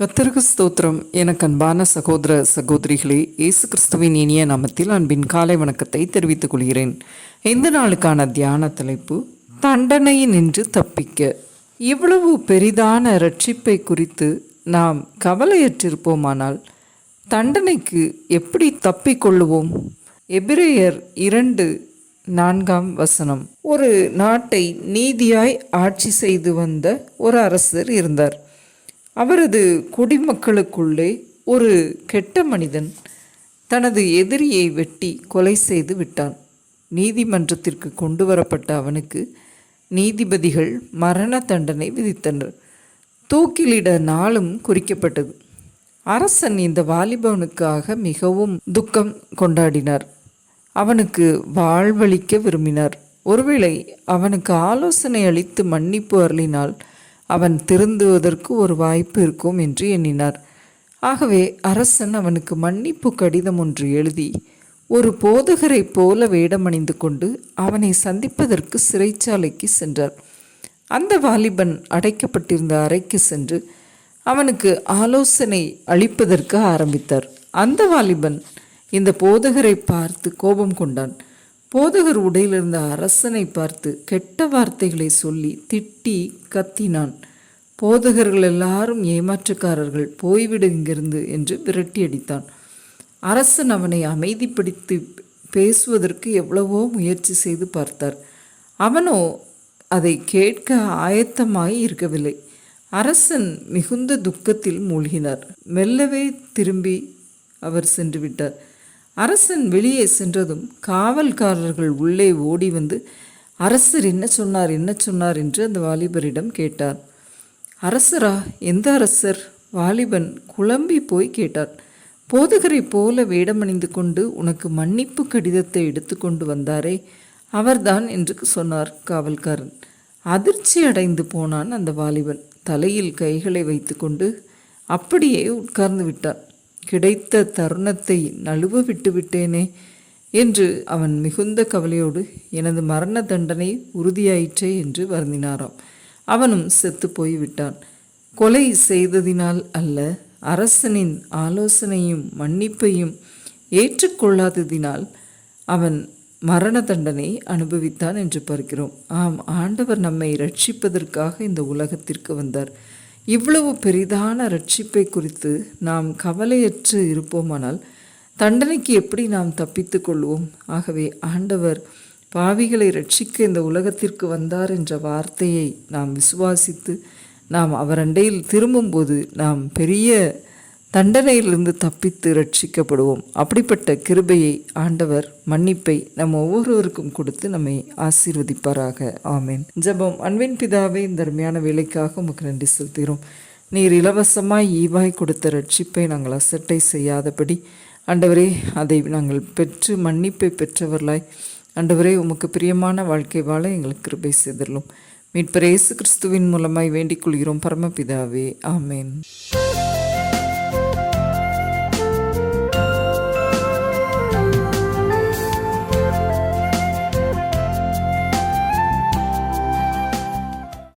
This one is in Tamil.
கத்தருக்கு ஸ்தோத்திரம். எனக்கு அன்பான சகோதர சகோதரிகளே இயேசு கிறிஸ்துவின் இனிய நாமத்தில் அன்பின் காலை வணக்கத்தை தெரிவித்துக் கொள்கிறேன். இந்த நாளுக்கான தியான தலைப்பு தண்டனை நின்று தப்பிக்க. இவ்வளவு பெரிதான ரட்சிப்பை குறித்து நாம் கவலையற்றிருப்போமானால் தண்டனைக்கு எப்படி தப்பிக்கொள்ளுவோம் எபிரேயர் இரண்டு நான்காம் வசனம். ஒரு நாட்டை நீதியாய் ஆட்சி செய்து வந்த ஒரு அரசர் இருந்தார். அவரது குடிமக்களுக்குள்ளே ஒரு கெட்ட மனிதன் தனது எதிரியை வெட்டி கொலை செய்து விட்டான். நீதிமன்றத்திற்கு கொண்டு வரப்பட்ட அவனுக்கு நீதிபதிகள் மரண தண்டனை விதித்தனர். தூக்கிலிட நாளும் குறிக்கப்பட்டது. அரசன் இந்த வாலிபவனுக்காக மிகவும் துக்கம் கொண்டாடினார். அவனுக்கு வாழ்வளிக்க விரும்பினார். ஒருவேளை அவனுக்கு ஆலோசனை அளித்து மன்னிப்பு அருளினால் அவன் திருந்துவதற்கு ஒரு வாய்ப்பு இருக்கும் என்று எண்ணினார். ஆகவே அரசன் அவனுக்கு மன்னிப்பு கடிதம் ஒன்று எழுதி ஒரு போதகரைப் போல வேடமணிந்து கொண்டு அவனை சந்திப்பதற்கு சிறைச்சாலைக்கு சென்றார். அந்த வாலிபன் அடைக்கப்பட்டிருந்த அறைக்கு சென்று அவனுக்கு ஆலோசனை அளிப்பதற்கு ஆரம்பித்தார். அந்த வாலிபன் இந்த போதகரை பார்த்து கோபம் கொண்டான். போதகர் உடையில் இருந்த அரசனை பார்த்து கெட்ட வார்த்தைகளை சொல்லி திட்டி கத்தினான். போதகர்கள் எல்லாரும் ஏமாற்றுக்காரர்கள் போய்விடு இங்கிருந்து என்று விரட்டி அடித்தான். அரசன் அவனை அமைதிப்படுத்தி பேசுவதற்கு எவ்வளவோ முயற்சி செய்து பார்த்தார். அவனோ அதை கேட்க ஆயத்தமாய் இருக்கவில்லை. அரசன் மிகுந்த துக்கத்தில் மூழ்கினார். மெல்லவே திரும்பி அவர் சென்று விட்டார். அரசன் வெளியே சென்றதும் காவல்காரர்கள் உள்ளே ஓடி வந்து அரசர் என்ன சொன்னார் என்ன சொன்னார்? என்று அந்த வாலிபரிடம் கேட்டார். அரசரா எந்த அரசர்? வாலிபன் குழம்பி போய் கேட்டார். போதகரைப் போல வேடமணிந்து கொண்டு உனக்கு மன்னிப்பு கடிதத்தை எடுத்துக்கொண்டு வந்தாரே அவர்தான் என்று சொன்னார் காவல்காரன். அதிர்ச்சி அடைந்து போனான் அந்த வாலிபன். தலையில் கைகளை வைத்துக்கொண்டு அப்படியே உட்கார்ந்து விட்டான். கிடைத்த தருணத்தை நழுவ விட்டு விட்டேனே என்று அவன் மிகுந்த கவலையோடு எனது மரண தண்டனை உறுதியாயிற்றே என்று வருந்தினாராம். அவனும் செத்து போய்விட்டான். கொலை செய்ததினால் அல்ல அரசனின் ஆலோசனையும் மன்னிப்பையும் ஏற்றுக்கொள்ளாததினால் அவன் மரண தண்டனை அனுபவித்தான் என்று பார்க்கிறோம். ஆம் ஆண்டவர் நம்மை ரட்சிப்பதற்காக இந்த உலகத்திற்கு வந்தார். இவ்வளவு பெரிதான ரட்சிப்பை குறித்து நாம் கவலையற்று இருப்போமானால் தண்டனைக்கு எப்படி நாம் தப்பித்து கொள்வோம்? ஆகவே ஆண்டவர் பாவிகளை ரட்சிக்க இந்த உலகத்திற்கு வந்தார் என்ற வார்த்தையை நாம் விசுவாசித்து நாம் அவர் அண்டையில் திரும்பும்போது நாம் பெரிய தண்டனையிலிருந்து தப்பித்து ரட்சிக்கப்படுவோம். அப்படிப்பட்ட கிருபையை ஆண்டவர் மன்னிப்பை நம் ஒவ்வொருவருக்கும் கொடுத்து நம்மை ஆசீர்வதிப்பாராக. ஆமேன். ஜெபம். அன்பின் பிதாவே இந்த அருமையான வேலைக்காக உமக்கு நன்றி செலுத்துகிறோம். நீர் இலவசமாய் ஈவாய் கொடுத்த ரட்சிப்பை நாங்கள் அசட்டை செய்யாதபடி ஆண்டவரே அதை நாங்கள் பெற்று மன்னிப்பை பெற்றவர்களாய் ஆண்டவரே உமக்கு பிரியமான வாழ்க்கை வாழ எங்களுக்கு கிருபை செய்தரலும் மீட்பர் இயேசு கிறிஸ்துவின் மூலமாய் வேண்டிக் கொள்கிறோம். பரமபிதாவே ஆமேன்.